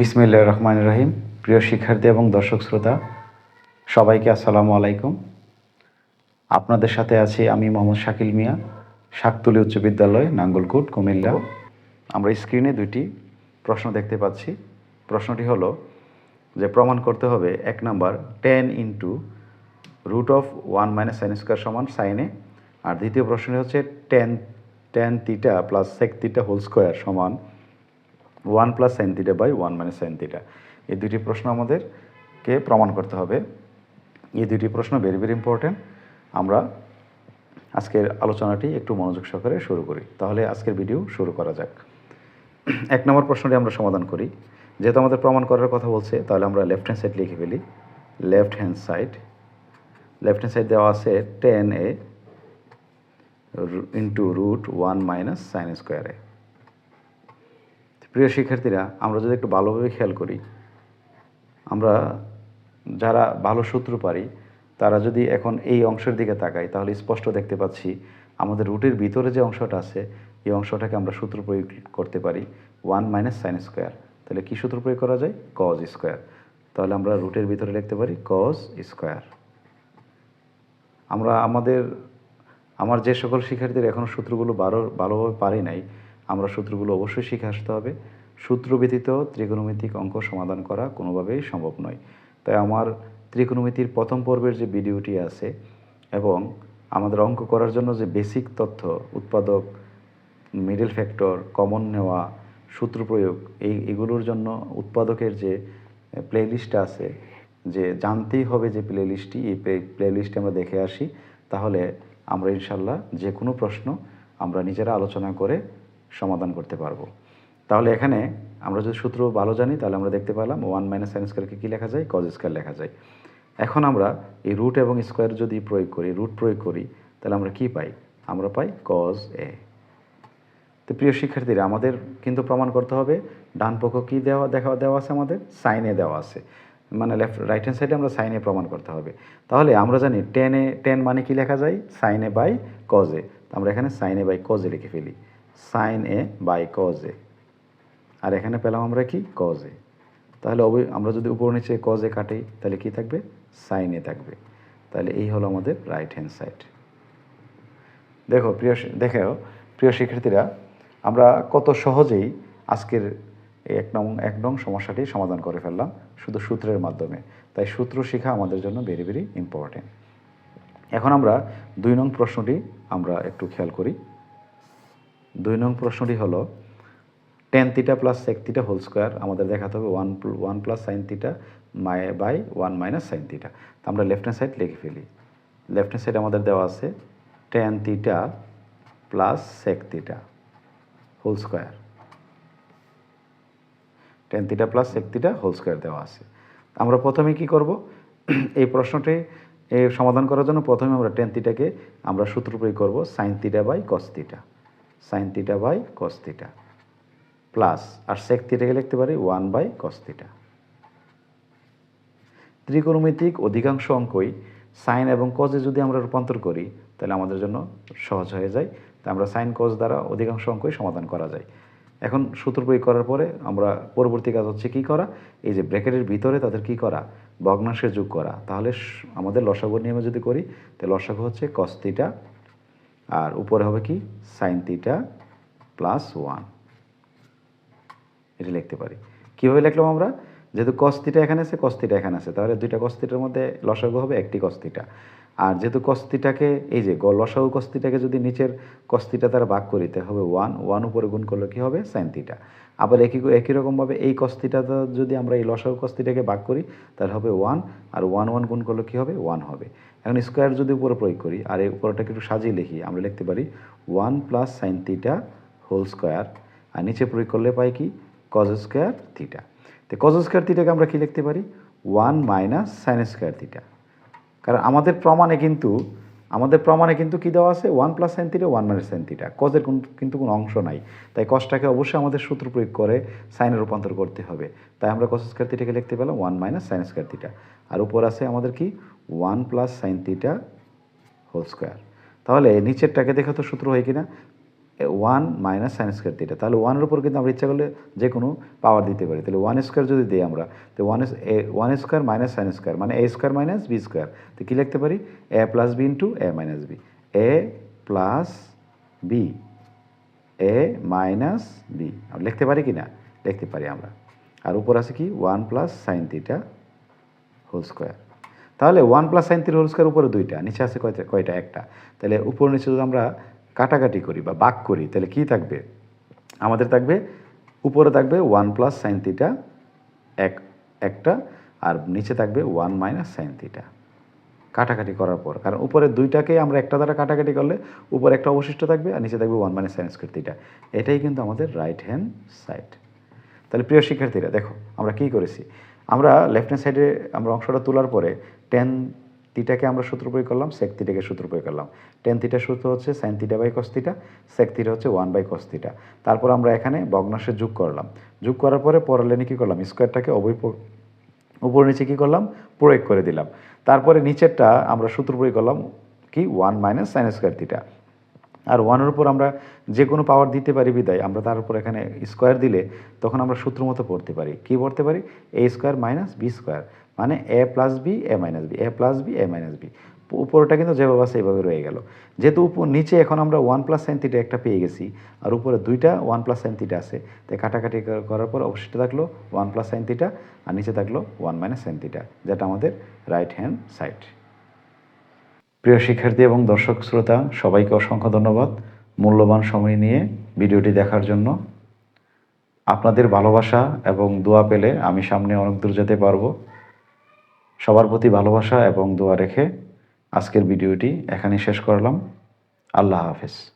বিসমিল্লা রহমান রহিম। প্রিয় শিক্ষার্থী এবং দর্শক শ্রোতা, সবাইকে আসসালামু আলাইকুম। আপনাদের সাথে আছি আমি মোহাম্মদ শাকিল মিয়া, শাকতুলি উচ্চ বিদ্যালয়, নাঙ্গলকোট, কুমিল্লা। আমরা স্ক্রিনে দুইটি প্রশ্ন দেখতে পাচ্ছি। প্রশ্নটি হলো যে প্রমাণ করতে হবে এক number tan into root of one minus sine square সমান সাইনে আর দ্বিতীয় প্রশ্নটি হচ্ছে tan tan theta plus sec theta whole square সমান one plus sine theta by one minus sine theta এই দুটি প্রশ্ন আমাদেরকে প্রমাণ করতে হবে। এই দুটি প্রশ্ন ভেরি ভেরি ইম্পর্ট্যান্ট আমরা আজকের আলোচনাটি একটু মনোযোগ সহকারে শুরু করি। তাহলে আজকের ভিডিও শুরু করা যাক। এক নম্বর প্রশ্নটি আমরা সমাধান করি। যেহেতু আমাদের প্রমাণ করার কথা বলছে, তাহলে আমরা লেফট হ্যান্ড সাইড লিখে ফেলি। Left hand side left hand side দেওয়া আছে tan A into root one minus sine square প্রিয় শিক্ষার্থীরা, আমরা যদি একটু ভালোভাবে খেয়াল করি, আমরা যারা ভালো সূত্র পারি, তারা যদি এখন এই অংশের দিকে তাকাই তাহলে স্পষ্ট দেখতে পাচ্ছি আমাদের রুটের ভিতরে যে অংশটা আছে, এই অংশটাকে আমরা সূত্র প্রয়োগ করতে পারি ওয়ান মাইনাস সাইন স্কোয়ার। তাহলে কী সূত্র প্রয়োগ করা যায়? Cos square. তাহলে আমরা রুটের ভিতরে লিখতে পারি কজ স্কোয়ার। আমরা আমাদের, আমার যে সকল শিক্ষার্থীরা এখনও সূত্রগুলো ভালো ভালোভাবে পারি নাই আমরা সূত্রগুলো অবশ্যই শিখে আসতে হবে। সূত্র ব্যতীত ত্রিকোণমিতিক অঙ্ক সমাধান করা কোনোভাবেই সম্ভব নয়। তাই আমার ত্রিকোণমিতির প্রথম পর্বের যে ভিডিওটি আছে এবং আমাদের অঙ্ক করার জন্য যে বেসিক তথ্য, উৎপাদক মিডল ফ্যাক্টর কমন নেওয়া, সূত্র প্রয়োগ, এই, এগুলোর জন্য উৎপাদকের যে প্লেলিস্টটা আছে, যে জানতেই হবে যে প্লেলিস্টটি এই প্লেলিস্টে আমরা দেখে আসি। তাহলে আমরা ইনশাল্লাহ যে কোনো প্রশ্ন আমরা নিজেরা আলোচনা করে সমাধান করতে পারব। তাহলে এখানে আমরা যদি সূত্র ভালো জানি, তাহলে আমরা দেখতে পেলাম ওয়ান মাইনাস সাইন স্কোয়ারকে কী লেখা যায়? কজ স্কোয়ার লেখা যায়। এখন আমরা এই রুট এবং স্কোয়ার যদি প্রয়োগ করি রুট প্রয়োগ করি, তাহলে আমরা কি পাই? আমরা পাই কজ এ তো প্রিয় শিক্ষার্থীরা, আমাদের কিন্তু প্রমাণ করতে হবে, ডান পক্ষ কী দেওয়া, দেখা, দেওয়া আছে আমাদের? সাইনে দেওয়া আছে। মানে লেফট রাইট হ্যান্ড সাইডে আমরা সাইনে প্রমাণ করতে হবে। তাহলে আমরা জানি টেনে টেন মানে কি লেখা যায়? সাইনে বাই কজে আমরা এখানে সাইনে বাই কজে লিখে ফেলি। সাইন এ বাই কজে আর এখানে পেলাম আমরা কি? কজে তাহলে অবৈ আমরা যদি উপর নিচে কজে কাটি, তাহলে কি থাকবে? সাইনে থাকবে। তাহলে এই হলো আমাদের রাইট হ্যান্ড সাইড দেখো, প্রিয় শি- দেখো প্রিয় শিক্ষার্থীরা, আমরা কত সহজেই আজকের এক নং এক নং সমস্যাটি সমাধান করে ফেললাম শুধু সূত্রের মাধ্যমে। তাই সূত্র শেখা আমাদের জন্য ভেরি ভেরি ইম্পর্টেন্ট এখন আমরা দুই নং প্রশ্নটি আমরা একটু খেয়াল করি। দুই নং প্রশ্নটি হলো tan theta plus sec theta whole square আমাদের দেখাতে হবে one one plus sine theta my by one minus sine theta তো আমরা লেফট হ্যান্ড সাইড লিখে ফেলি। লেফট হ্যান্ড সাইড আমাদের দেওয়া আছে tan theta plus sec theta whole square tan theta plus sec theta whole square দেওয়া আছে। আমরা প্রথমে কি করব? এই প্রশ্নটি সমাধান করার জন্য প্রথমে আমরা টেন তিটাকে আমরা সূত্র প্রয়োগ করব sine theta by cos theta sine theta by cos theta plus R sec থিটাকে লিখতে পারি ওয়ান বাই কস থিটা ত্রিকোণমিতিক অধিকাংশ অঙ্কই সাইন এবং কজে যদি আমরা রূপান্তর করি, তাহলে আমাদের জন্য সহজ হয়ে যায়। তা আমরা সাইন কজ দ্বারা অধিকাংশ অঙ্কই সমাধান করা যায়। এখন সূত্র প্রয়োগ করার পরে আমরা পরবর্তী কাজ হচ্ছে কি করা? এই যে ব্র্যাকেটের ভিতরে তাদের কি করা? ভগ্নাংশে যোগ করা। তাহলে আমাদের লসাগু নিয়মে যদি করি, তাহলে লসাগু হচ্ছে কস থিটা আর উপরে হবে কি? সাইন থিটা প্লাস ওয়ান এটা লিখতে পারি। কীভাবে লিখলাম আমরা? যেহেতু কস্তিটা এখানে আছে কস্তিটা এখানে আছে। তাহলে দুইটা কস্তিটার মধ্যে লসাগু হবে, একটি কস্তিটা আর যেহেতু কস্তিটাকে, এই যে লসাগু কস্তিটাকে যদি নিচের কস্তিটা তারা ভাগ করিতে হবে ওয়ান ওয়ান উপরে গুণ করলে কী হবে? সাইন থিটা আবার একই একই রকমভাবে এই কস্তিটাটা যদি আমরা এই লসাগু কস্তিটাকে ভাগ করি, তাহলে হবে ওয়ান। আর ওয়ান ওয়ান গুণ করলে কী হবে? ওয়ান হবে। এখন স্কোয়ার যদি উপরে প্রয়োগ করি, আর এই উপরটাকে একটু সাজিয়ে লিখি, আমরা লিখতে পারি one plus sine theta whole square আর নিচে প্রয়োগ করলে পাই কি? কজ স্কোয়ার থিটা তো কজ স্কোয়ার থিটাকে আমরা কী লিখতে পারি? One minus sine square theta কারণ আমাদের প্রমাণে কিন্তু, আমাদের প্রমাণে কিন্তু কী দেওয়া আছে? One plus sine theta one minus sine theta কজের কোন- কিন্তু কোনো অংশ নাই। তাই কসটাকে অবশ্যই আমাদের সূত্র প্রয়োগ করে সাইনে রূপান্তর করতে হবে। তাই আমরা কস স্কোয়ার থিটাকে লিখতে পেলাম one minus sine square theta আর উপর আছে আমাদের কি? One plus sine theta whole square তাহলে নিচেরটাকে দেখে তো সূত্র হয় কিনা? One minus sine square theta তাহলে ওয়ানের উপর কিন্তু আমরা ইচ্ছা করলে যে কোনো পাওয়ার দিতে পারি। তাহলে ওয়ান স্কোয়ার যদি দিই আমরা, তো one one square minus sine square মানে A square minus B square তো কী লিখতে পারি? A plus B into A minus B A plus B A minus B আমরা লিখতে পারি কি না লিখতে পারি আমরা। আর উপর আছে কি? One plus sine theta whole square তাহলে one plus sine theta whole square উপরে দুইটা, নিচে আছে কয়টা? কয়টা? একটা। তাহলে উপর নিচে যদি আমরা কাটাকাটি করি বা বাক করি, তাহলে কি থাকবে? আমাদের থাকবে, উপরে থাকবে ওয়ান প্লাস সাইন থিটা এক, একটা, আর নিচে থাকবে ওয়ান মাইনাস সাইন থিটা কাটাকাটি করার পর, কারণ উপরে দুইটাকে আমরা একটা দ্বারা কাটাকাটি করলে উপরে একটা অবশিষ্ট থাকবে আর নিচে থাকবে one minus sine square theta এটাই কিন্তু আমাদের রাইট হ্যান্ড সাইড তাহলে প্রিয় শিক্ষার্থীরা, দেখো আমরা কী করেছি? আমরা লেফট হ্যান্ড সাইডে আমরা অংশটা তোলার পরে টেন তিটাকে আমরা সূত্র প্রয়োগ করলাম সেক তিটাকে সূত্র প্রয়োগ করলাম। টেন তিটা সূত্র হচ্ছে সাইন তিটা বাই কস তিটা সেক তিটা হচ্ছে ওয়ান বাই কস তিটা তারপর আমরা এখানে ভগ্নাংশে যোগ করলাম। যোগ করার পরে পরের লেনে কী করলাম? স্কোয়ারটাকে অবৈ উপর নিচে কী করলাম? প্রয়োগ করে দিলাম। তারপরে নিচেরটা আমরা সূত্র প্রয়োগ করলাম কি? One minus sine square theta আর ওয়ানের উপর আমরা যে কোনো পাওয়ার দিতে পারি বিদায়, আমরা তার উপর এখানে স্কোয়ার দিলে তখন আমরা সূত্র মতো পড়তে পারি। কি পড়তে পারি? A square minus B square মানে A plus B A minus B A plus B A minus B উপরটা কিন্তু যেভাবে আছে এইভাবে রয়ে গেল। যেহেতু উপর নিচে এখন আমরা ওয়ান প্লাস সাইন থিটা একটা পেয়ে গেছি, আর উপরে দুইটা ওয়ান প্লাস সাইন থিটা আছে। তাই কাটাকাটি করার পর অবশিষ্ট থাকল ওয়ান প্লাস সাইন থিটা আর নিচে থাকল ওয়ান মাইনাস সাইন থিটা যেটা আমাদের রাইট হ্যান্ড সাইড প্রিয় শিক্ষার্থী এবং দর্শক শ্রোতা, সবাইকে অসংখ্য ধন্যবাদ মূল্যবান সময় নিয়ে ভিডিওটি দেখার জন্য। আপনাদের ভালোবাসা এবং দোয়া পেলে আমি সামনে অনেক দূর যেতে পারব। সবার প্রতি ভালোবাসা এবং দোয়া রেখে আজকের ভিডিওটি এখানে শেষ করলাম। আল্লাহ হাফেজ।